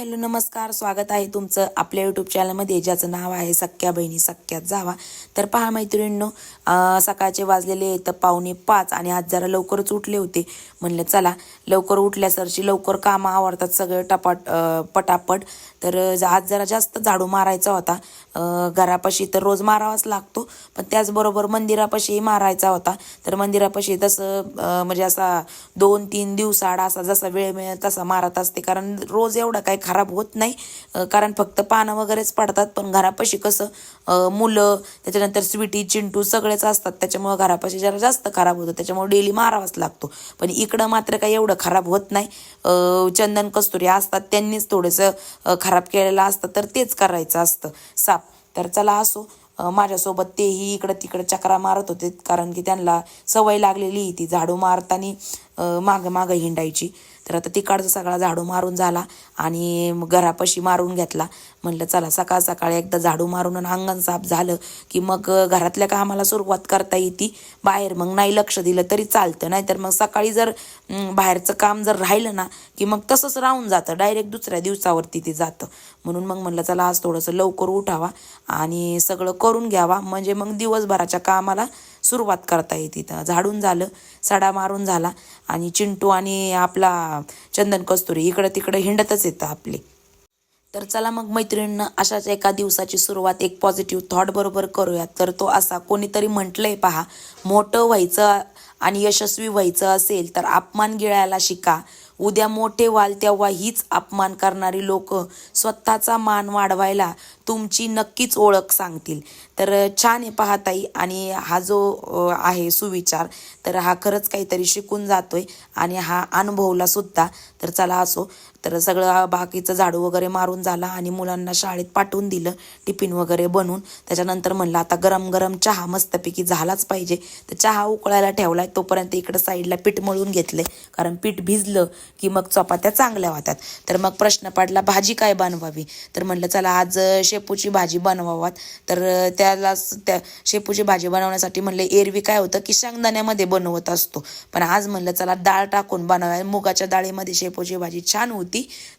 Hello नमस्कार. स्वागत आहे तुमचं आपल्या यूट्यूब चॅनलमध्ये ज्याचं नाव आहे सख्या बहिणी सख्यात जावा. तर पहा मैत्रिणींनो सकाळचे वाजलेले तर पावणे पाच आणि आज जरा लवकरच उठले होते. म्हणलं चला लवकर उठल्यासरची लवकर कामं आवडतात सगळं टपाट पटापट. तर आज जरा जास्त झाडू मारायचा होता. घरापाशी तर रोज मारावाच लागतो. पण त्याचबरोबर मंदिरापाशी मारायचा होता. तर मंदिरापाशी तसं म्हणजे असा दोन तीन दिवसाआड असा जसा वेळ मिळेल तसा मारत असते. कारण रोज एवढं काही खराब होत नाही. कारण फक्त पानं वगैरेच पडतात. पण घरापाशी कसं मुलं त्याच्यानंतर स्वीटी चिंटू सगळेच असतात. त्याच्यामुळं घरापाशी जरा जास्त खराब होतं. त्याच्यामुळे डेली मारावाच लागतो. पण इकडं मात्र काही एवढं खराब होत नाही. चंदन कस्तुरी असतात त्यांनीच थोडंसं खराब केलेलं असतं तर तेच करायचं असतं. साप. तर चला असो. माझ्यासोबत तेही इकडं तिकडं चक्रा मारत होते कारण की त्यांना सवय लागलेली ती झाडू मारताना मागं मागं हिंडायची. तर आता तिकडचा सगळा झाडू मारून झाला आणि घरापाशी मारून घेतला. म्हणलं चला सकाळ सकाळी एकदा झाडू मारून आणि अंगण साफ झालं की मग घरातल्या कामाला सुरुवात करता येते. बाहेर मग नाही लक्ष दिलं तरी चालतं. नाहीतर मग सकाळी जर बाहेरचं काम जर राहिलं ना की मग तसंच राहून जातं. डायरेक्ट दुसऱ्या दिवसावरती ते जातं. म्हणून मग म्हणलं चला आज थोडंसं लवकर उठावा आणि सगळं करून घ्यावा. म्हणजे मग दिवसभराच्या कामाला सुरुवात करता येते. तर झाडून झालं सडा मारून झाला आणि चिंटू आणि आपला चंदन कस्तुरी इकडं तिकडं हिंडतच येतं आपले. तर चला मग मैत्रिणींना अशाच एका दिवसाची सुरुवात एक पॉझिटिव्ह थॉट बरोबर करूया तर तो असा कोणीतरी म्हटलंय पहा मोठं व्हायचं आणि यशस्वी व्हायचं असेल तर अपमान गिळायला शिका उद्या मोठे व्हाल तेव्हा हीच अपमान करणारी लोक स्वतःचा मान वाढवायला तुमची नक्कीच ओळख सांगतील. तर छान आहे पाहताई आणि हा जो आहे सुविचार तर हा खरंच काहीतरी शिकून जातोय आणि हा अनुभवला सुद्धा. तर चला असो. तर सगळं बाकीचं झाडू वगैरे मारून झाला आणि मुलांना शाळेत पाठवून दिलं टिफिन वगैरे बनवून. त्याच्यानंतर म्हणलं आता गरम गरम चहा मस्तपैकी झालाच पाहिजे. तर चहा उकळायला ठेवलाय तोपर्यंत इकडं साईडला पीठ मळून आहे कारण पीठ भिजलं की मग चपात्या चांगल्या होतात. तर मग प्रश्न पडला भाजी काय बनवावी? तर म्हणलं चला आज शेपूची भाजी बनवावात. तर त्याला स- त्या शेपूची भाजी बनवण्यासाठी म्हणलं एरवी काय होतं की शेंगदाण्यामध्ये बनवत असतो. पण आज म्हणलं चला डाळ टाकून बनवाय. मुगाच्या डाळीमध्ये शेपूची भाजी छान होती.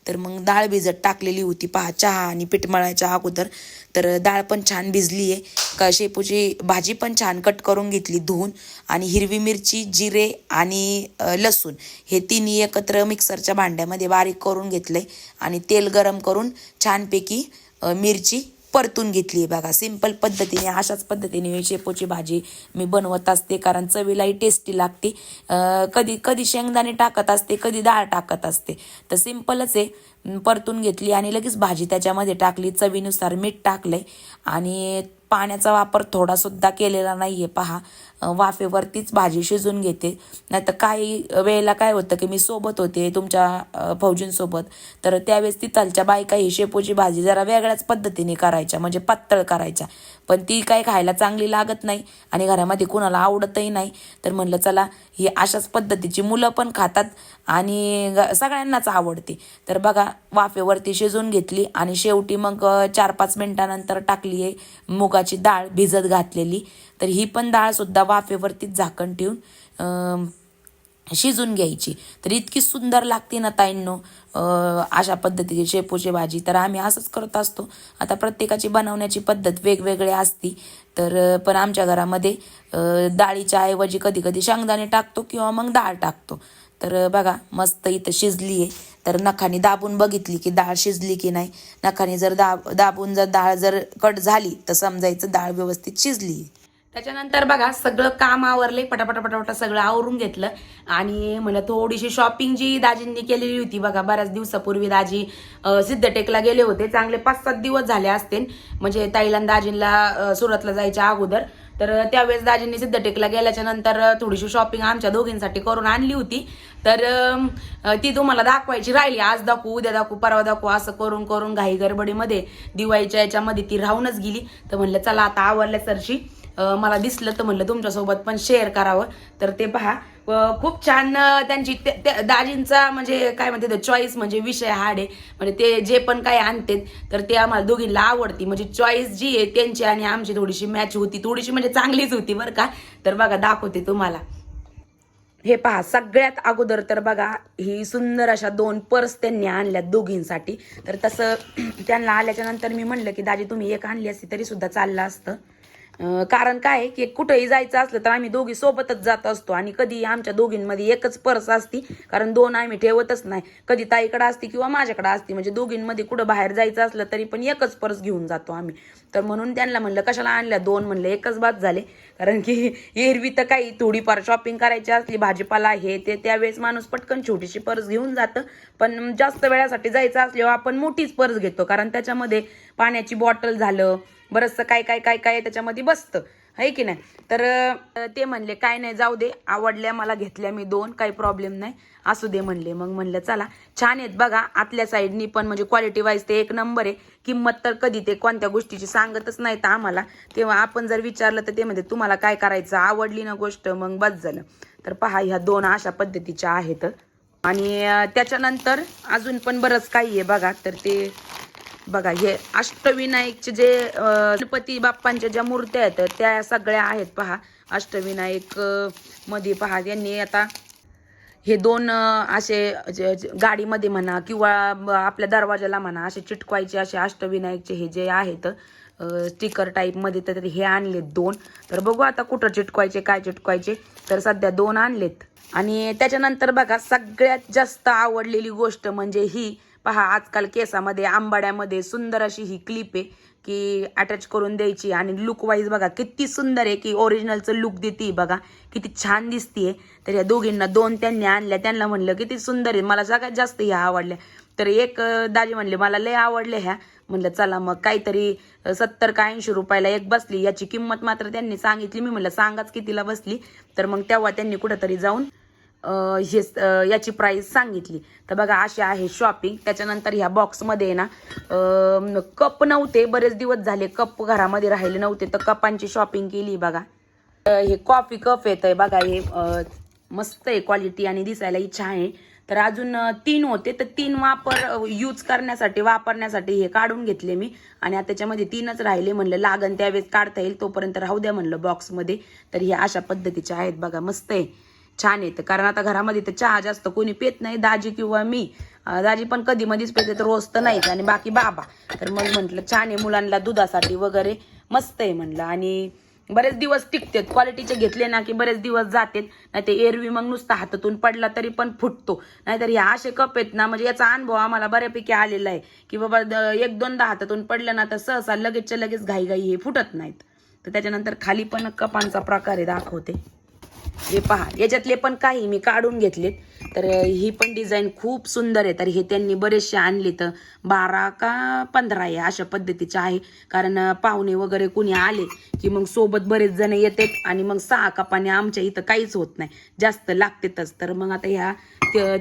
तर मग डाळ भिजत टाकलेली होती पहा चहा आणि पीठ मळायच्या अगोदर. तर डाळ पण छान भिजली आहे. का शेपूची भाजी पण छान कट करून घेतली धुवून. आणि हिरवी मिरची जिरे आणि लसूण हे तिन्ही एकत्र मिक्सरच्या भांड्यामध्ये बारीक करून घेतले आणि तेल गरम करून छानपैकी मिरची परतून घेतली आहे बघा. सिंपल पद्धतीने अशाच पद्धतीने शेपूची भाजी मी बनवत असते. कारण चवीलाही टेस्टी लागते. कधी कधी शेंगदाणे टाकत असते कधी डाळ टाकत असते. तर सिंपलच आहे. परतून घेतली आणि लगेच भाजी त्याच्यामध्ये टाकली. चवीनुसार मीठ टाकलंय. आणि पाण्याचा वापर थोडासुद्धा केलेला नाही आहे पहा वाफेवरतीच भाजी शिजून घेते. नाही तर काही वेळेला काय होतं की मी सोबत होते तुमच्या फौजींसोबत तर त्यावेळेस तिथलच्या बायका ही शेपूची भाजी जरा वेगळ्याच पद्धतीने करायच्या म्हणजे पातळ करायच्या. पण ती काय खायला चांगली लागत नाही आणि घरामध्ये कुणाला आवडतही नाही. तर म्हणलं चला ही अशाच पद्धतीची मुलं पण खातात आणि सगळ्यांनाच आवडते. तर बघा वाफेवरती शिजवून घेतली आणि शेवटी मग चार पाच मिनिटानंतर टाकली आहे मुगा मुगाची डाळ भिजत घातलेली. तर ही पण डाळसुद्धा वाफेवरतीच झाकण ठेवून शिजून घ्यायची. तर इतकी सुंदर लागते ना ताईंनो अशा पद्धतीची शेपूची भाजी. तर आम्ही असंच करत असतो. आता प्रत्येकाची बनवण्याची पद्धत वेगवेगळी असती. तर पण आमच्या घरामध्ये डाळीच्या ऐवजी कधी कधी शेंगदाणे टाकतो किंवा मग डाळ टाकतो. तर बघा मस्त इथं शिजली आहे तर नखाने दाबून बघितली की डाळ शिजली की नाही. नखाने जर दाब दाबून जर डाळ जर कट झाली तर समजायचं डाळ व्यवस्थित शिजली. त्याच्यानंतर बघा सगळं काम आवरले पटापटा पटापटा सगळं आवरून घेतलं. आणि मला थोडीशी शॉपिंग जी दाजींनी केलेली होती बघा बऱ्याच दिवसापूर्वी दाजी सिद्धटेकला गेले होते. चांगले पाच सात दिवस झाले असतील. म्हणजे ताईला दाजींला सुरतला जायच्या अगोदर. तर त्यावेळेस दाजींनी सिद्धटेकला गेल्याच्यानंतर थोडीशी शॉपिंग आमच्या दोघींसाठी करून आणली होती. तर ती तुम्हाला दाखवायची राहिली. आज दाखवू उद्या दाखवू परवा दाखवू असं करून करून घाई गडबडीमध्ये दिवाळीच्या याच्यामध्ये ती राहूनच गेली. तर म्हणलं चला आता आवडल्या सरशी. मला दिसलं तर म्हणलं तुमच्यासोबत पण शेअर करावं. तर ते पहा खूप छान त्यांची दाजींचा म्हणजे काय म्हणते चॉईस म्हणजे विषय हार्ड आहे. म्हणजे ते जे पण काय आणते तर ते आम्हाला दोघींना आवडती. म्हणजे चॉईस जी आहे त्यांची आणि आमची थोडीशी मॅच होती. थोडीशी म्हणजे चांगलीच होती बरं का. तर बघा दाखवते तुम्हाला. हे पहा सगळ्यात अगोदर तर बघा ही सुंदर अशा दोन पर्स त्यांनी आणल्या दोघींसाठी. तर तसं त्यांना आल्याच्यानंतर मी म्हणलं की दाजी तुम्ही एक आणली असती तरी सुद्धा चाललं असतं. कारण काय आहे की कुठंही जायचं असलं तर आम्ही दोघी सोबतच जात असतो आणि कधी आमच्या दोघींमध्ये एकच पर्स असती कारण दोन आम्ही ठेवतच नाही. कधी ताईकडे असती किंवा माझ्याकडे असती म्हणजे दोघींमध्ये कुठं बाहेर जायचं असलं तरी पण एकच पर्स घेऊन जातो आम्ही. तर म्हणून त्यांना म्हणलं कशाला आणल्या दोन? म्हणलं एकच बाद झाले. कारण की एरवी तर काही थोडीफार शॉपिंग करायची असली भाजीपाला हे ते त्यावेळेस माणूस पटकन छोटीशी पर्स घेऊन जातं. पण जास्त वेळासाठी जायचं असल्यावर आपण मोठीच पर्स घेतो कारण त्याच्यामध्ये पाण्याची बॉटल झालं बरंचसं काय काय काय काय त्याच्यामध्ये बसतं. आहे की नाही? तर ते म्हणले काय नाही जाऊ दे. आवडल्या मला घेतल्या मी दोन. काही प्रॉब्लेम नाही. असू दे म्हणले. मग म्हणलं चला. छान आहेत बघा. आतल्या साईडनी पण म्हणजे क्वालिटी वाईज ते एक नंबर आहे. किंमत तर कधी ते कोणत्या गोष्टीची सांगतच नाही तर आम्हाला. तेव्हा आपण जर विचारलं तर ते म्हणजे तुम्हाला काय करायचं? आवडली ना गोष्ट. मग बस झालं. तर पहा ह्या दोन अशा पद्धतीच्या आहेत. आणि त्याच्यानंतर अजून पण बरंच काही आहे बघा. तर ते बघा हे अष्टविनायकचे जे गणपती बाप्पांच्या ज्या मूर्त्या आहेत त्या सगळ्या आहेत पहा. अष्टविनायकमध्ये पहा यांनी आता हे दोन असे जे- गाडीमध्ये म्हणा किंवा आपल्या दरवाजाला म्हणा असे चिटकवायचे असे अष्टविनायकचे हे जे आहेत स्टिकर टाईपमध्ये तर हे आणलेत दोन. तर बघू आता कुठं चिटकवायचे काय चिटकवायचे. तर सध्या दोन आणलेत. आणि त्याच्यानंतर बघा सगळ्यात जास्त आवडलेली गोष्ट म्हणजे ही पहा आजकाल केसामध्ये आंबाड्यामध्ये सुंदर अशी ही क्लिप आहे की अटॅच करून द्यायची आणि लुक वाईज बघा किती सुंदर आहे की ओरिजिनलचं लुक देते बघा. किती छान दिसतीये. तर या दोघींना दोन त्यांनी आणल्या त्यांना म्हणलं किती सुंदर आहे. मला सगळ्यात जास्त ह्या आवडल्या. तर एक दाजी म्हणले मला लय आवडले ह्या. म्हणलं चला मग काहीतरी सत्तर का ऐंशी रुपयाला एक बसली. याची किंमत मात्र त्यांनी सांगितली. मी म्हणलं सांगाच कितीला बसली. तर मग तेव्हा त्यांनी कुठंतरी जाऊन हे याची प्राईस सांगितली. तर बघा अशी आहे शॉपिंग त्याच्यानंतर ह्या बॉक्समध्ये ना कप नव्हते. बरेच दिवस झाले कप घरामध्ये राहिले नव्हते. तर कपांची शॉपिंग केली बघा. हे कॉफी कप येत आहे बघा हे मस्त आहे क्वालिटी आणि दिसायला इच्छा आहे. तर अजून तीन होते. तर तीन वापर यूज करण्यासाठी वापरण्यासाठी हे काढून घेतले मी. आणि आता त्याच्यामध्ये तीनच राहिले. म्हणलं लागन त्यावेळेस काढता येईल. तोपर्यंत राहू द्या म्हणलं बॉक्समध्ये तर हे अशा पद्धतीचे आहेत बघा. मस्त आहे. छान येतं. कारण आता घरामध्ये तर चहा जास्त कोणी पित नाही. दाजी किंवा मी दाजी पण कधी मधीच पेते तर रोज तर नाहीच. आणि बाकी बाबा. तर मग म्हटलं छान आहे मुलांना दुधासाठी वगैरे. मस्त आहे म्हणलं आणि बरेच दिवस टिकतात. क्वालिटीचे घेतले ना की बरेच दिवस जातात. नाही ते एरवी मग नुसता हातातून पडला तरी पण फुटतो. नाहीतर ह्या असे कप आहेत ना म्हणजे याचा अनुभव आम्हाला बऱ्यापैकी आलेला आहे. की बाबा एक दोनदा हातातून पडलं ना तर सहसा लगेचच्या लगेच घाईघाई हे फुटत नाहीत. तर त्याच्यानंतर खाली पण कपांचा प्रकार आहे दाखवते. हे पहा याच्यातले पण काही मी काढून घेतलेत. तर ही पण डिझाईन खूप सुंदर आहे. तर हे त्यांनी बरेचसे आणले तर बारा का पंधरा आहे अशा पद्धतीचे आहे. कारण पाहुणे वगैरे कुणी आले की मग सोबत बरेच जण येतात आणि मग सहा कपाने आमच्या इथं काहीच होत नाही. जास्त लागतेतच. तर मग आता ह्या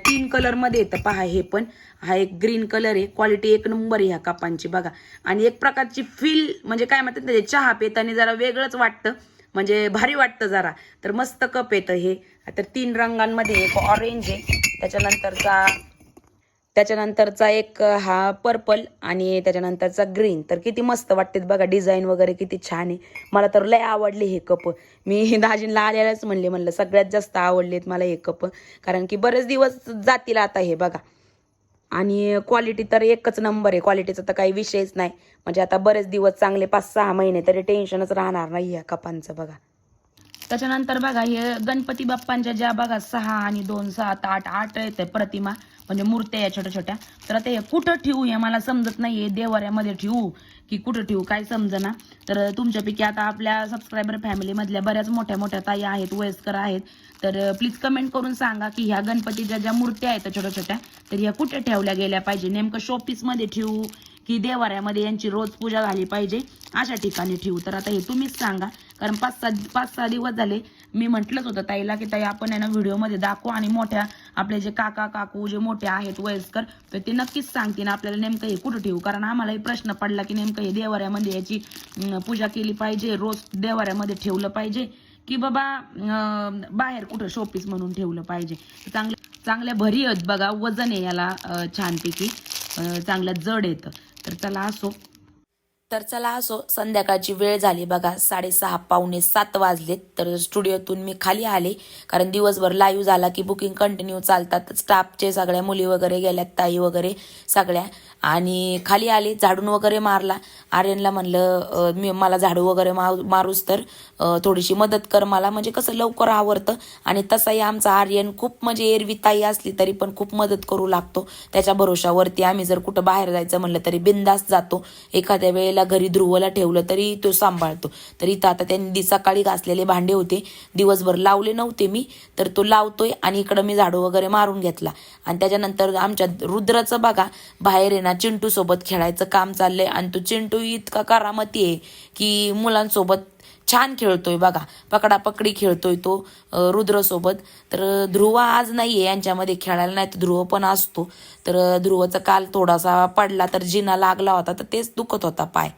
तीन कलरमध्ये येतं पहा हे पण. हा एक ग्रीन कलर आहे. क्वालिटी एक नंबर आहे ह्या कपांची. बघा. आणि एक प्रकारची फील म्हणजे काय म्हणतात ना चहा पिताना जरा वेगळंच वाटतं. म्हणजे भारी वाटतं जरा. तर मस्त कप येतं हे. तर तीन रंगांमध्ये एक ऑरेंज आहे. त्याच्यानंतरचा त्याच्यानंतरचा एक हा पर्पल आणि त्याच्यानंतरचा ग्रीन तर किती मस्त वाटते बघा डिझाईन वगैरे किती छान आहे. मला तर लय आवडले हे कप मी दाजींना आलेलाच म्हणले म्हणलं सगळ्यात जास्त आवडलेत मला हे कप कारण की बरेच दिवस जातील आता हे बघा. आणि क्वालिटी तर एकच नंबर आहे. क्वालिटीचा तर काही विषयच नाही. म्हणजे आता बरेच दिवस चांगले पाच सहा महिने तरी टेन्शनच राहणार नाही या कपांचं बघा. त्याच्यानंतर बघा हे गणपती बाप्पांच्या ज्या बघा सहा आणि दोन सात आठ आठ येते प्रतिमा म्हणजे मूर्त्या या छोट्या छोट्या. तर आता हे कुठं ठेवू हे मला समजत नाहीये. देवाऱ्यामध्ये ठेवू. की कुठं ठेवू काय समजना? तर तुमच्यापैकी आता आपल्या सबस्क्रायबर फॅमिलीमधल्या बऱ्याच मोठ्या मोठ्या ताई आहेत वयस्कर आहेत. तर प्लीज कमेंट करून सांगा की ह्या गणपतीच्या ज्या मूर्त्या आहेत छोट्या छोट्या तर ह्या कुठे ठेवल्या गेल्या पाहिजे? नेमकं शोपीसमध्ये ठेवू की देवाऱ्यामध्ये यांची रोज पूजा झाली पाहिजे. अशा ठिकाणी ठेवू. तर आता हे तुम्हीच सांगा. कारण पाच सहा पाच सहा दिवस झाले मी म्हटलंच होतं ताईला की ताई आपण यांना व्हिडिओमध्ये दाखवू आणि मोठ्या आपले जे काका काकू जे मोठे आहेत वयस्कर तर ते नक्कीच सांगतील. आपल्याला नेमकं हे कुठं ठेवू? कारण आम्हालाही प्रश्न पडला की नेमकं हे देवाऱ्यामध्ये याची पूजा केली पाहिजे रोज देवाऱ्यामध्ये ठेवलं पाहिजे की बाबा बाहेर कुठं शोपीस म्हणून ठेवलं पाहिजे? चांगलं चांगल्या चांगल्या भरी आहेत बघा वजन आहे याला छानपैकी चांगलं जड येतं. तर चला असो. तर चला असो संध्याकाळची वेळ झाली बघा. साडेसहा पावणे सात वाजलेत. तर स्टुडिओतून मी खाली आले. कारण दिवसभर लाईव्ह झाला की बुकिंग कंटिन्यू चालतात. स्टाफचे सगळ्या मुली वगैरे गेल्यात ताई वगैरे सगळ्या. आणि खाली आले झाडून वगैरे मारला. आर्यनला म्हणलं मी मला झाडू वगैरे मारू मारूस तर थोडीशी मदत कर मला. म्हणजे कसं लवकर आवरतं. आणि तसाही आमचा आर्यन खूप म्हणजे एरवी ताई असली तरी पण खूप मदत करू लागतो. त्याच्या भरोशावरती आम्ही जर कुठं बाहेर जायचं म्हणलं तरी बिंदास जातो. एखाद्या वेळेला घरी ध्रुवला ठेवलं तरी तो सांभाळतो. तरी इथं आता त्यांनी सकाळी घासलेले भांडे होते. दिवसभर लावले नव्हते मी तर तो लावतोय आणि इकडं मी झाडू वगैरे मारून घेतला. आणि त्याच्यानंतर आमच्या रुद्राचं बघा बाहेर आहे ना चिंटू सोबत खेळायचं काम चाललंय. आणि तो चिंटू इतका करामती आहे की मुलांसोबत छान खेळतोय बघा. पकडापकडी खेळतोय तो रुद्रसोबत. तर ध्रुव आज नाही आहे यांच्यामध्ये खेळायला नाही तर ध्रुव पण असतो. तर ध्रुवचा काल थोडासा पडला तर जिना लागला होता तर तेच दुखत होता पाय.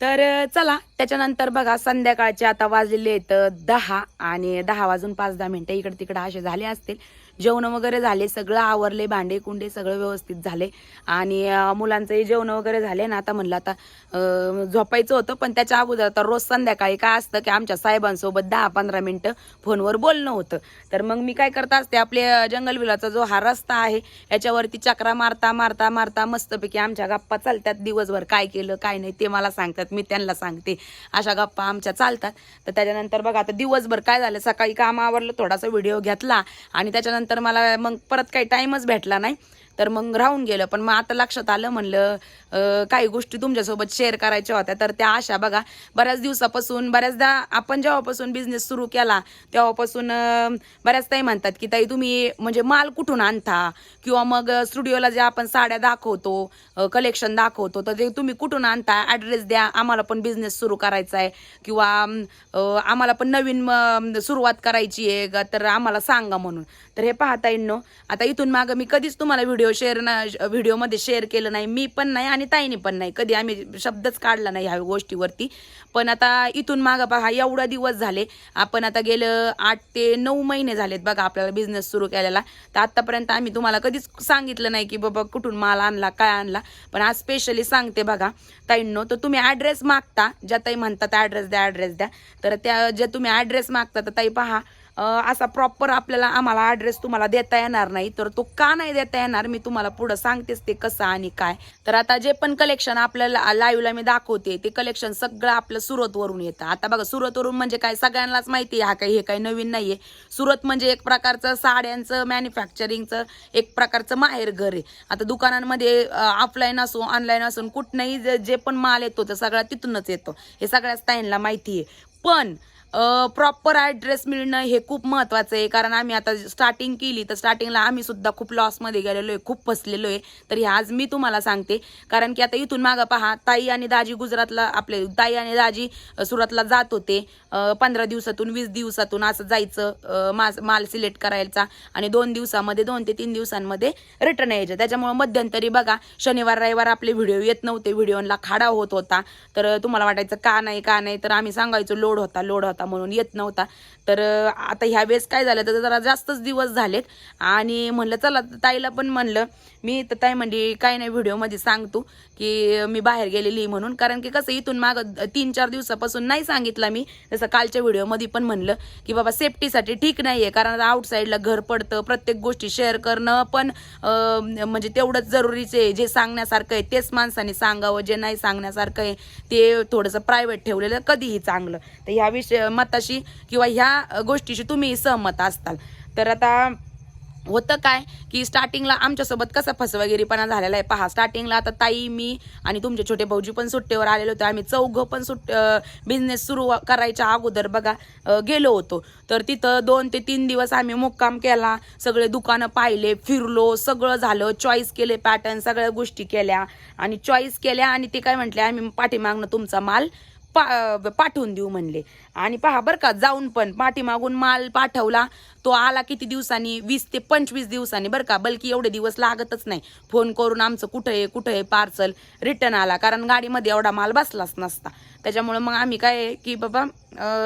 तर चला त्याच्यानंतर बघा संध्याकाळचे आता वाजलेले आहेत दहा आणि दहा वाजून पाच दहा मिनिटं इकडे तिकडे असे झाले असतील. जेवण वगैरे झाले सगळं आवरले भांडे कुंडे सगळं व्यवस्थित झाले. आणि मुलांचंही जेवण वगैरे झाले ना आता म्हणलं आता झोपायचं होतं पण त्याच्या अगोदर आता रोज संध्याकाळी काय असतं की आमच्या साहेबांसोबत दहा पंधरा मिनटं फोनवर बोलणं होतं. तर मग मी काय करता असते आपले जंगलविलाचा जंगल विलाचा जो हा रस्ता आहे याच्यावरती चक्रा मारता मारता मारता मस्तपैकी आमच्या गप्पा चालतात. दिवसभर काय केलं काय नाही ते मला सांगतात मी त्यांना सांगते. अशा गप्पा आमच्या चालतात. तर त्याच्यानंतर बघा आता दिवसभर काय झालं सकाळी काम आवरलं थोडासा व्हिडिओ घेतला आणि त्याच्यानंतर मला मग परत काही टाईमच भेटला नाही. तर मग राहून गेलं. पण मग आता लक्षात आलं म्हणलं काही गोष्टी तुमच्यासोबत शेअर करायच्या होत्या. तर त्या अशा बघा बऱ्याच दिवसापासून बऱ्याचदा आपण जेव्हापासून बिझनेस सुरू केला तेव्हापासून बऱ्याच ताई म्हणतात की ताई तुम्ही म्हणजे माल कुठून आणता? किंवा मग स्टुडिओला जे आपण साड्या दाखवतो कलेक्शन दाखवतो तर ते तुम्ही कुठून आणता? ॲड्रेस द्या आम्हाला पण बिझनेस सुरू करायचा आहे किंवा आम्हाला पण नवीन सुरुवात करायची आहे तर आम्हाला सांगा म्हणून. तर हे पाहता येईन आता इथून मागं मी कधीच तुम्हाला व्हिडिओ शेअर ना व्हिडिओमध्ये शेअर केलं नाही मी पण नाही आणि ताईने पण नाही. कधी आम्ही शब्दच काढला नाही ह्या गोष्टीवरती. पण आता इथून मागं पहा एवढा दिवस झाले. आपण आता गेलं आठ ते नऊ महिने झालेत बघा आपल्याला बिझनेस सुरू केलेला. तर आत्तापर्यंत आम्ही तुम्हाला कधीच सांगितलं नाही की बाबा कुठून माल आणला काय आणला. पण आज स्पेशली सांगते बघा ताईंनो तर तुम्ही ॲड्रेस मागता. ज्या ताई म्हणतात ॲड्रेस द्या ॲड्रेस द्या. तर त्या ज्या तुम्ही ॲड्रेस मागता तर ताई पहा. असा प्रॉपर आपल्याला आम्हाला ॲड्रेस तुम्हाला देता येणार नाही. तर तो का नाही देता येणार मी तुम्हाला पुढं सांगतेच ते कसं आणि काय. तर आता जे पण कलेक्शन आपल्याला लाईव्हला मी दाखवते ते कलेक्शन सगळं आपलं सुरतवरून येतं. आता बघा सुरतवरून म्हणजे काय सगळ्यांनाच माहिती आहे हा काही हे काही नवीन नाहीये. सुरत म्हणजे एक प्रकारचं साड्यांचं मॅन्युफॅक्चरिंगचं एक प्रकारचं माहेर घर आहे. आता दुकानांमध्ये ऑफलाईन असो ऑनलाईन असून कुठनंही जे पण माल येतो तर सगळा तिथूनच येतो. हे सगळ्याच ताईंना माहिती आहे. पण प्रॉपर ॲड्रेस मिळणं हे खूप महत्त्वाचं आहे. कारण आम्ही आता स्टार्टिंग केली तर स्टार्टिंगला आम्ही सुद्धा खूप लॉसमध्ये गेलेलो आहे खूप फसलेलो आहे. तर हे आज मी तुम्हाला सांगते. कारण की आता इथून मागं पहा ताई आणि दाजी गुजरातला आपले ताई आणि दाजी सुरतला जात होते. पंधरा दिवसातून वीस दिवसातून असं जायचं मास- माल सिलेक्ट करायचा. आणि दोन दिवसामध्ये दोन ते तीन दिवसांमध्ये रिटर्न यायचं. त्याच्यामुळे मध्यंतरी बघा शनिवार रविवार आपले व्हिडिओ येत नव्हते. व्हिडिओला खाडा होत होता. तर तुम्हाला वाटायचं का नाही का नाही? तर आम्ही सांगायचो लोड होता लोड होता. म्हणून येत नव्हता. तर आता ह्या वेळेस काय झालं? तर जरा जास्तच दिवस झालेत. आणि म्हणलं चला ताईला पण म्हणलं मी तर ताई म्हणजे काय नाही व्हिडिओमध्ये सांगतो की मी बाहेर गेलेली म्हणून. कारण की कसं इथून मागं तीन चार दिवसापासून नाही सांगितलं मी. जसं कालच्या व्हिडिओमध्ये पण म्हणलं की बाबा सेफ्टीसाठी ठीक नाही आहे कारण आउटसाईडला घर पडतं प्रत्येक गोष्टी शेअर करणं पण म्हणजे तेवढंच जरुरीचं आहे. जे सांगण्यासारखं आहे तेच माणसाने सांगावं जे नाही सांगण्यासारखं आहे ते थोडंसं प्रायव्हेट ठेवलेलं कधीही चांगलं. तर ह्या विषय मताशी किंवा ह्या गोष्टीशी तुम्ही सहमत असताल. तर आता होतं काय? की स्टार्टिंगला आमच्यासोबत कसा फसवागिरीपणा झालेला आहे? पहा स्टार्टिंगला आता ताई मी आणि तुमचे छोटे भाऊजी पण सुट्टीवर आलेले होते. आम्ही चौघं पण सुट बिझनेस सुरू करायच्या अगोदर बघा गेलो होतो. तर तिथं दोन ते तीन दिवस आम्ही मुक्काम केला. सगळे दुकानं पाहिले फिरलो सगळं झालं. चॉईस केले पॅटर्न सगळ्या गोष्टी केल्या. आणि चॉईस केल्या आणि ते काय म्हटले आम्ही पाठीमागनं तुमचा माल पा पाठवून देऊ म्हणले. आणि पहा बरं का जाऊन पण पाठीमागून माल पाठवला. तो आला किती दिवसांनी? वीस ते पंचवीस दिवसांनी. बरं का बल्कि एवढे दिवस लागतच नाही. फोन करून आमचं कुठं आहे कुठं आहे पार्सल रिटर्न आला. कारण गाडीमध्ये एवढा माल बसलाच नसता. त्याच्यामुळे मग आम्ही काय आहे की बाबा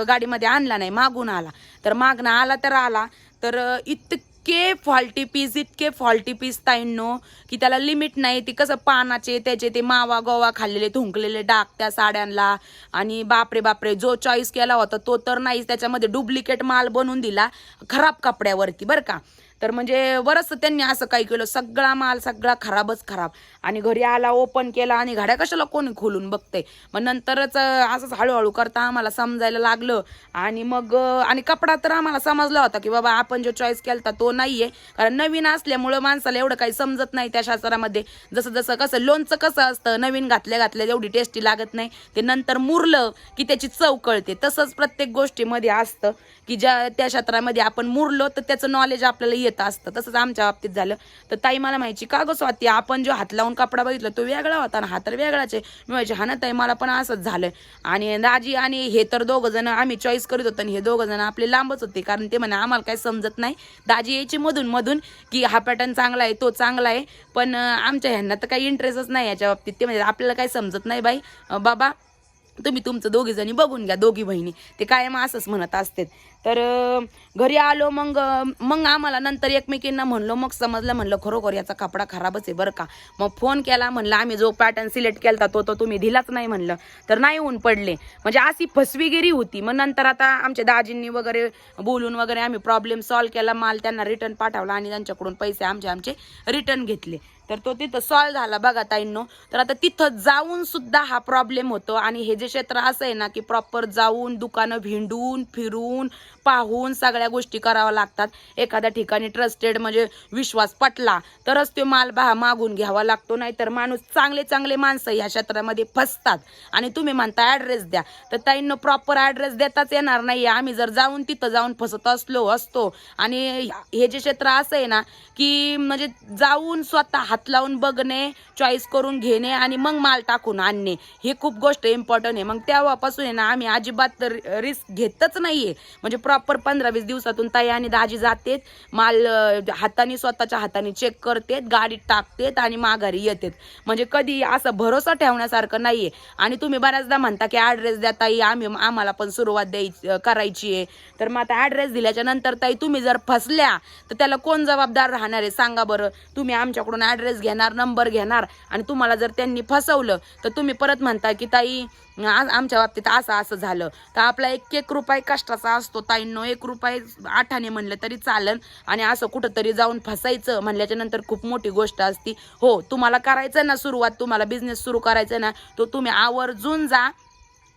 गाडीमध्ये आणला नाही मागून आला. तर मागणं आला तर आला. तर इतकं इतके फॉल्टी पीस इतके फॉल्टी पीस ताईंनो की त्याला लिमिट नाही. ती कसं पानाचे त्याचे ते मावा गोवा खाल्लेले थुंकलेले डाग त्या साड्यांना आणि बापरे बापरे जो चॉईस केला होता तो तर नाहीच त्याच्यामध्ये डुप्लिकेट माल बनवून दिला खराब कपड्यावरती बरं का? तर म्हणजे बरंच त्यांनी असं काही केलं. सगळा माल सगळा खराबच खराब. आणि घरी आला ओपन केला आणि घड्या कशाला कोणी खोलून बघते? मग नंतरच असंच हळूहळू करता आम्हाला समजायला लागलं. आणि मग आणि कपडा तर आम्हाला समजला होता की बाबा आपण जो चॉईस केलता तो नाही आहे कारण नवीन असल्यामुळं माणसाला एवढं काही समजत नाही त्या शास्त्रामध्ये जसं जसं कसं लोणचं कसं असतं नवीन घातल्या घातल्या एवढी टेस्टी लागत नाही. ते नंतर मुरलं की त्याची चव कळते. तसंच प्रत्येक गोष्टीमध्ये असतं. की ज्या त्या क्षेत्रामध्ये आपण मुरलो तर त्याचं नॉलेज आपल्याला येत असतं. तसंच आमच्या बाबतीत झालं. तर ताई मला माहिती का गं स्वाती आपण जो हात लावून कपडा बघितला तो वेगळा होता आणि हा तर वेगळाच आहे. मी व्हायचे हा ना ताई मला पण असंच झालं. आणि दाजी आणि हे तर दोघं जण आम्ही चॉईस करीत होतो आणि हे दोघं जण आपले लांबच होते. कारण ते म्हणे आम्हाला काही समजत नाही. दाजी यायची मधून मधून की हा पॅटर्न चांगला आहे तो चांगला आहे. पण आमच्या ह्यांना तर काही इंटरेस्टच नाही याच्या बाबतीत. ते म्हणजे आपल्याला काही समजत नाही बाई. बाबा तुम्ही तुमचं दोघी जणी बघून घ्या दोघी बहिणी. ते कायम असंच म्हणत असते तर घरी आलो मग मग आम्हाला नंतर एकमेकींना म्हणलो मग समजलं म्हणलं खरोखर याचा कपडा खराबच आहे बरं का. मग फोन केला म्हणलं आम्ही जो पॅटर्न सिलेक्ट केला तो तो तुम्ही दिलाच नाही म्हणलं. तर नाही होऊन पडले. म्हणजे अशी फसवीगिरी होती. मग नंतर आता आमच्या दाजींनी वगैरे बोलून वगैरे आम्ही प्रॉब्लेम सॉल्व्ह केला. माल त्यांना रिटर्न पाठवला आणि त्यांच्याकडून पैसे आमचे आमचे रिटर्न घेतले. तर तो तिथं सॉल्व्ह झाला बघा ताईंनो. तर आता तिथं जाऊन सुद्धा हा प्रॉब्लेम होतो. आणि हे जे क्षेत्र असं आहे ना की प्रॉपर जाऊन दुकानं भिंडून फिरून पाहून सगळ्या गोष्टी कराव्या लागतात. एखाद्या ठिकाणी ट्रस्टेड म्हणजे विश्वास पटला तरच तो माल बहा मागून घ्यावा लागतो. नाहीतर माणूस चांगले चांगले माणसं ह्या क्षेत्रामध्ये फसतात. आणि तुम्ही म्हणता ॲड्रेस द्या. तर ताईंनो प्रॉपर ॲड्रेस देताच येणार नाही आम्ही जर जाऊन तिथं जाऊन फसत असलो असतो. आणि हे जे क्षेत्र असं आहे ना की म्हणजे जाऊन स्वतः हात लावून बघणे चॉईस करून घेणे आणि मग माल टाकून आणणे ही खूप गोष्ट इम्पॉर्टंट आहे. मग तेव्हापासून आहे ना आम्ही अजिबात रिस्क घेतच नाहीये. म्हणजे प्रॉपर पंधरा वीस दिवसातून ताई आणि दाजी जातेत. माल हाताने स्वतःच्या हाताने चेक करतेत गाडीत टाकतेत आणि माघारी येतात. म्हणजे कधी असं भरोसा ठेवण्यासारखं नाहीये. आणि तुम्ही बऱ्याचदा म्हणता की ॲड्रेस द्या ताई आम्ही आम्हाला पण सुरुवात द्यायची करायची आहे. तर मग आता ॲड्रेस दिल्याच्या नंतर ताई तुम्ही जर फसल्या तर त्याला कोण जबाबदार राहणार आहे? सांगा बरं. तुम्ही आमच्याकडून ॲड्रेस घेणार नंबर घेणार. आणि तुम्हाला जर त्यांनी फसवलं तर तुम्ही परत म्हणता की ताई आज आमच्या बाबतीत असं असं झालं. तर आपला एक एक रुपये कष्टाचा असतो ताईंनो. एक रुपये आठाने म्हणलं तरी चालन. आणि असं कुठंतरी जाऊन फसायचं म्हणल्याच्या नंतर खूप मोठी गोष्ट असती. हो तुम्हाला करायचं ना सुरुवात. तुम्हाला बिझनेस सुरू करायचं ना तो तुम्ही आवर्जून जा.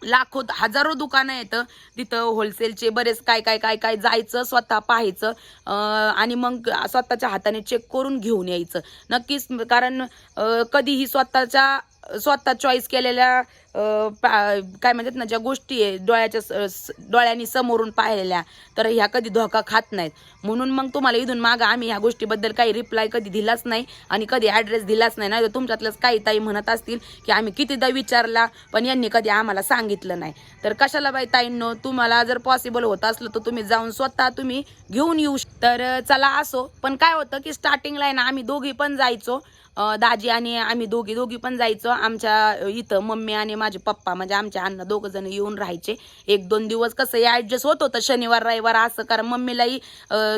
लाखो हजारो दुकानं येतं. तिथं होलसेलचे बरेच काय काय काय काय जायचं स्वतः पाहायचं. आणि मग स्वतःच्या हाताने चेक करून घेऊन यायचं. नक्कीच कारण कधीही स्वतःच्या स्वतः चॉईस केलेल्या काय म्हणतात ना ज्या गोष्टी आहे डोळ्याच्या स- डोळ्यांनी समोरून पाहिलेल्या तर ह्या कधी धोका खात नाहीत. म्हणून मग तुम्हाला इथून मागा आम्ही ह्या गोष्टीबद्दल काही रिप्लाय कधी दिलाच नाही आणि कधी ॲड्रेस दिलाच नाही. नाही तर तुमच्यातलंच काही ताई म्हणत असतील की आम्ही कितीदा विचारला पण यांनी कधी आम्हाला सांगितलं नाही. तर कशाला बाई ताईंनो तुम्हाला जर पॉसिबल होत असलं तर तुम्ही जाऊन स्वतः तुम्ही घेऊन येऊ श- तर चला असो. पण काय होतं की स्टार्टिंगला आहे ना आम्ही दोघी पण जायचो. दाजी आणि आम्ही दोघी दोघी पण जायचो. आमच्या इथं मम्मी आणि माझे पप्पा म्हणजे आमचे अण्णा दोघं जण येऊन राहायचे. एक दोन दिवस कसं ॲडजस्ट होत होतं शनिवार रविवार असं कारण मम्मीलाही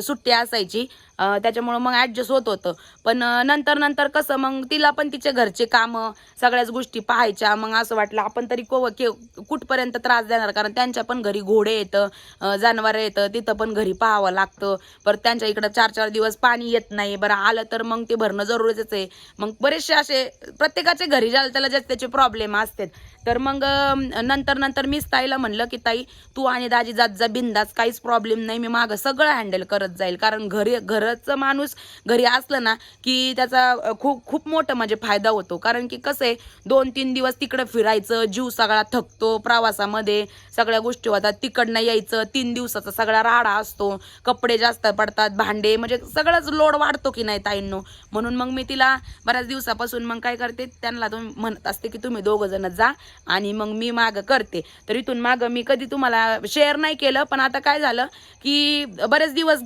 सुट्टी असायची. त्याच्यामुळं मग ॲडजस्ट होत होतं. पण नंतर नंतर कसं मग तिला पण तिचे घरचे कामं सगळ्याच गोष्टी पाहायच्या. मग असं वाटलं आपण तरी को के कुठपर्यंत त्रास देणार? कारण त्यांच्या पण घरी घोडे येतं अं, जनावरं येतं तिथं पण घरी पाहावं लागतं. परत त्यांच्या इकडं चार चार दिवस पाणी येत नाही. बरं आलं तर मग ते भरणं जरुरीच आहे. मग बरेचसे असे प्रत्येकाचे घरी ज्याला त्याला ज्याचे त्याचे प्रॉब्लेम असतात. तर मग नंतर नंतर मीच ताईला म्हणलं की ताई तू आणि दाजी जात जा बिंदास काहीच प्रॉब्लेम नाही मी मागं सगळं हँडल करत जाईल. कारण घरी घरचं माणूस घरी असलं ना की त्याचा खूप खूप मोठं म्हणजे फायदा होतो. कारण की कसं आहे दोन तीन दिवस तिकडं फिरायचं जीव सगळा थकतो प्रवासामध्ये सगळ्या गोष्टी होतात तिकडनं यायचं तीन दिवसाचा सगळा राडा असतो कपडे जास्त पडतात भांडे म्हणजे सगळंच लोड वाढतो की नाही ताईंनो. म्हणून मग मी तिला बऱ्याच दिवसापासून मग काय करते त्यांना तुम्ही म्हणत असते की तुम्ही दोघं जण जा आणि मग मी मागं करते. तर इथून मागं मी कधी तुम्हाला शेअर नाही केलं पण आता काय झालं की बरेच दिवस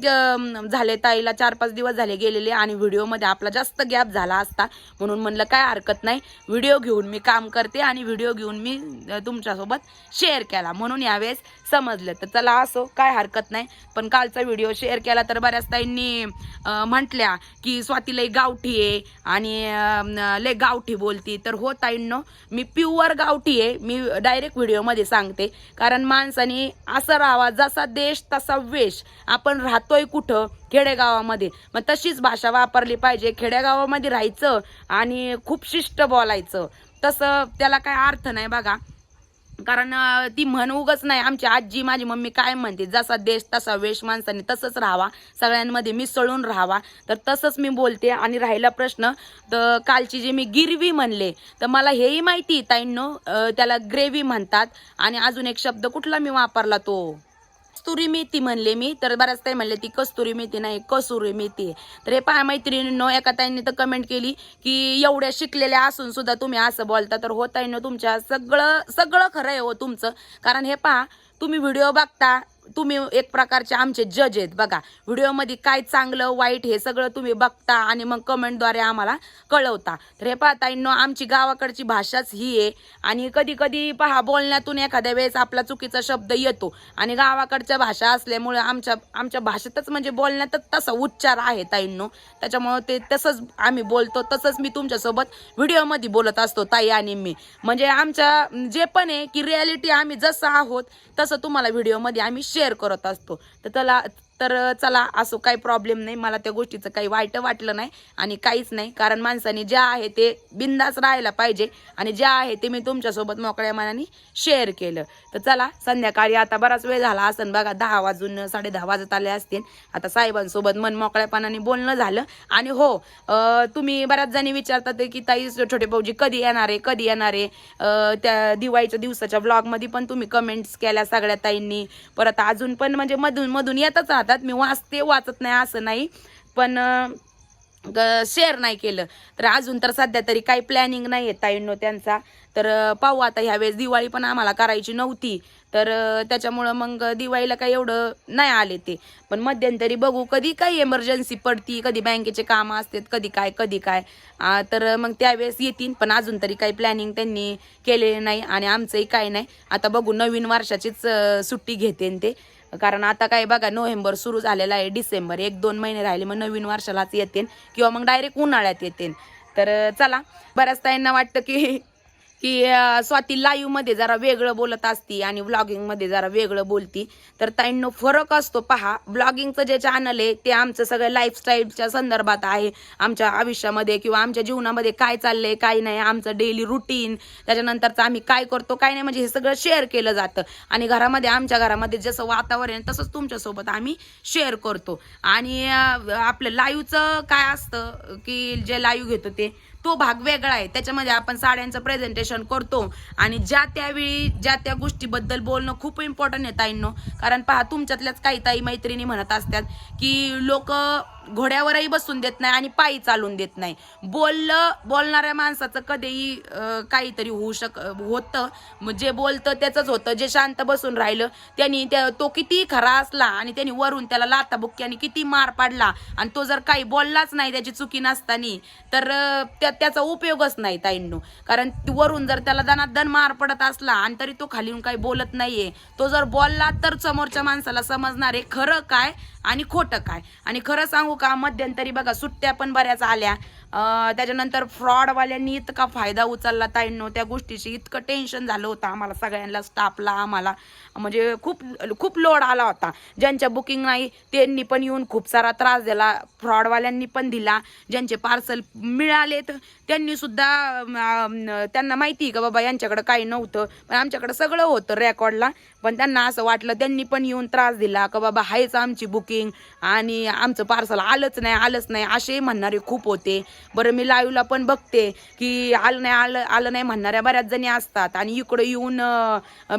झाले ताईला चार पाच दिवस झाले गेलेले आणि व्हिडिओमध्ये आपला जास्त गॅप झाला असता. म्हणून म्हणलं काय हरकत नाही व्हिडिओ घेऊन मी काम करते आणि व्हिडिओ घेऊन मी तुमच्यासोबत शेअर केला. म्हणून यावेळेस समजलं. तर चला असो काय हरकत नाही. पण कालचा व्हिडिओ शेअर केला तर बऱ्याच ताईंनी म्हटल्या की स्वाती लय गावठी आहे आणि लय गावठी बोलती. तर हो ताईंनो मी प्युअर गावठी आहे. मी डायरेक्ट व्हिडिओमध्ये सांगते. कारण माणसाने असं राहावा जसा देश तसा वेश. आपण राहतोय कुठं? खेडेगावामध्ये. मग तशीच भाषा वापरली पाहिजे. खेडेगावामध्ये राहायचं आणि खूप शिष्ट बोलायचं. तसं त्याला काय अर्थ नाही बघा. कारण ती म्हण उगच नाही. आमची आजी माझी मम्मी काय म्हणते? जसा देश तसा वेश माणसाने तसंच राहावा. सगळ्यांमध्ये मिसळून राहावा. तर तसंच मी बोलते आणि राहिला प्रश्न. तर कालची जी मी गिरवी म्हणले तर मला हेही माहिती ताईंनो त्याला ग्रेव्ही म्हणतात. आणि अजून एक शब्द कुठला मी वापरला तो? कस्तुरी मेथी म्हणले मी. तर बऱ्याच ताई म्हणले ती कस्तुरी मेथी नाही कसुरी मेथी तर हे पहा मैत्रिणींनो एका ताईंनी तर कमेंट केली की एवढ्या शिकलेल्या असून सुद्धा तुम्ही असं बोलता. तर हो ताईंनो तुमच्या सगळं सगळं खरं आहे हो तुमचं. कारण हे पहा तुम्ही व्हिडिओ बघता तुम्ही एक प्रकारचे आमचे जज आहेत. बघा व्हिडिओमध्ये काय चांगलं वाईट हे सगळं तुम्ही बघता आणि मग कमेंटद्वारे आम्हाला कळवता. तर हे पाहताईंनो आमची गावाकडची भाषाच ही आहे. आणि कधी कधी पहा बोलण्यातून एखाद्या वेळेस आपला चुकीचा शब्द येतो. आणि गावाकडच्या भाषा असल्यामुळे आमच्या आमच्या भाषेतच म्हणजे बोलण्यातच तसा उच्चार आहे ताईंनो. त्याच्यामुळं ते तसंच आम्ही बोलतो तसंच मी तुमच्यासोबत व्हिडिओमध्ये बोलत असतो ताई आणि मी. म्हणजे आमच्या जे पण आहे की रियालिटी आम्ही जसं आहोत तसं तुम्हाला व्हिडिओमध्ये आम्ही शेअर करत असतो. तर त्याला तर चला असो काही प्रॉब्लेम नाही. मला त्या गोष्टीचं काही वाईट वाटलं नाही आणि काहीच नाही. कारण माणसाने जे आहे ते बिंदास राहायला पाहिजे आणि जे आहे ते मी तुमच्यासोबत मोकळ्या मनाने शेअर केलं. तर चला संध्याकाळी आता बराच वेळ झाला असं बघा दहा वाजून साडे दहा वाजत आले असतील. आता साहेबांसोबत मन मोकळ्यापणाने बोलणं झालं. आणि हो तुम्ही बऱ्याच जणी विचारतात की ताई छोटे भाऊजी कधी येणार आहे कधी येणार आहे? त्या दिवाळीच्या दिवसाच्या ब्लॉगमध्ये पण तुम्ही कमेंट्स केल्या सगळ्या ताईंनी. परत अजून पण म्हणजे मधून मधून येतच राहतात. मी वाचते वाचत नाही असं नाही. पण शेअर नाही केलं. तर अजून तर सध्या तरी काही प्लॅनिंग नाही आहे ताईंनो त्यांचा. तर पाहू आता ह्यावेळेस दिवाळी पण आम्हाला करायची नव्हती. तर त्याच्यामुळं मग दिवाळीला काही एवढं नाही आले ते. पण मध्यंतरी बघू कधी काही एमर्जन्सी पडती कधी बँकेचे कामं असतात कधी काय कधी काय. तर मग त्यावेळेस येतील पण अजून तरी काही प्लॅनिंग त्यांनी केलेले नाही आणि आमचंही काही नाही. आता बघू नवीन वर्षाचीच सुट्टी घेते ते. कारण आता काय बघा नोव्हेंबर सुरू झालेला आहे डिसेंबर एक दोन महिने राहिले मग नवीन वर्षालाच येतील किंवा मग डायरेक्ट उन्हाळ्यात येतील तर चला बऱ्याच ताईंना वाटतं की की स्वाती लाईव्हमध्ये जरा वेगळं बोलत असती आणि ब्लॉगिंगमध्ये जरा वेगळं बोलती. तर ताईंनो फरक असतो पहा. ब्लॉगिंगचं जे चॅनल आहे ते आमचं सगळं लाईफस्टाईलच्या संदर्भात आहे. आमच्या आयुष्यामध्ये किंवा आमच्या जीवनामध्ये काय चाललंय काय नाही आमचं डेली रुटीन त्याच्यानंतरचं आम्ही काय करतो काय नाही म्हणजे हे सगळं शेअर केलं जातं. आणि घरामध्ये आमच्या घरामध्ये जसं वातावरण आहे तसंच तुमच्यासोबत आम्ही शेअर करतो. आणि आपलं लाईव्हचं काय असतं की जे लाईव्ह घेतो ते? तो भाग वेगळा आहे. त्याच्यामध्ये आपण साड्यांचं प्रेझेंटेशन करतो. आणि ज्या त्यावेळी ज्या त्या गोष्टीबद्दल बोलणं खूप इम्पॉर्टंट आहे ताईंनो. कारण पहा तुमच्यातल्याच काही ताई मैत्रिणी म्हणत असतात की लोक घोड्यावरही बसून देत नाही आणि पायी चालून देत नाही. बोललं बोलणाऱ्या माणसाचं कधीही काहीतरी होऊ शक होतं. मग जे बोलतं त्याचंच होतं. जे शांत बसून राहिलं त्यांनी त्या तो किती खरा असला आणि त्यांनी वरून त्याला लाता किती मार पाडला आणि तो जर काही बोललाच नाही त्याची चुकी नसताना तर त्या त्याचा उपयोगच नाही ताईंनो. कारण वरून जर त्याला दनात दन मार पडत असला आणि तरी तो खाली काही बोलत नाहीये तो जर बोलला तर समोरच्या माणसाला समजणार आहे खरं काय आणि खोटं काय. आणि खरं सांगू का मध्यंतरी बघा सुट्ट्या पण बऱ्याच आल्या. त्याच्यानंतर फ्रॉडवाल्यांनी इतका फायदा उचलला ताईंनो त्या गोष्टीशी इतकं टेन्शन झालं होतं आम्हाला सगळ्यांना स्टाफला आम्हाला. म्हणजे खूप खूप लोड आला होता. ज्यांच्या बुकिंग नाही त्यांनी पण येऊन खूप सारा त्रास दिला. फ्रॉडवाल्यांनी पण दिला. ज्यांचे पार्सल मिळालेत त्यांनी सुद्धा त्यांना माहिती आहे का बाबा यांच्याकडं काही नव्हतं. पण आमच्याकडं सगळं होतं रेकॉर्डला पण त्यांना असं वाटलं त्यांनी पण येऊन त्रास दिला का बाबा आहेच आमची बुकिंग आणि आमचं पार्सल आलंच नाही आलंच नाही असे म्हणणारे खूप होते. बरं मी लाईव्हला पण बघते की आलं नाही आलं आलं नाही म्हणणाऱ्या बऱ्याच जणी असतात. आणि इकडं येऊन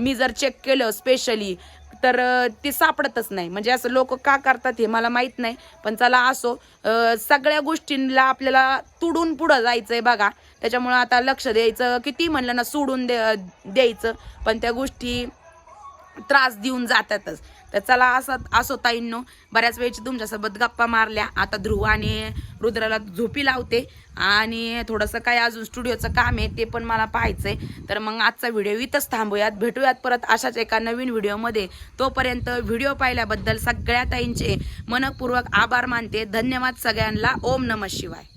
मी जर चेक केलं स्पेशली तर ते सापडतच नाही. म्हणजे असं लोक का करतात हे मला माहीत नाही. पण चला असो सगळ्या गोष्टींना आपल्याला तुडून पुढं जायचं आहे बघा. त्याच्यामुळं आता लक्ष द्यायचं किती म्हणलं ना सोडून दे द्यायचं. पण त्या गोष्टी त्रास देऊन जातातच. तर चला असं असो ताईंनो बऱ्याच वेळची तुमच्यासोबत गप्पा मारल्या. आता ध्रुव आणि रुद्राला झोपी लावते. आणि थोडंसं काय अजून स्टुडिओचं काम आहे ते पण मला पाहायचंय. तर मग आजचा व्हिडिओ इथंच थांबूयात. भेटूयात परत अशाच एका नवीन व्हिडिओमध्ये. तोपर्यंत व्हिडिओ पाहिल्याबद्दल सगळ्या ताईंचे मनपूर्वक आभार मानते. धन्यवाद सगळ्यांना. ओम नम शिवाय.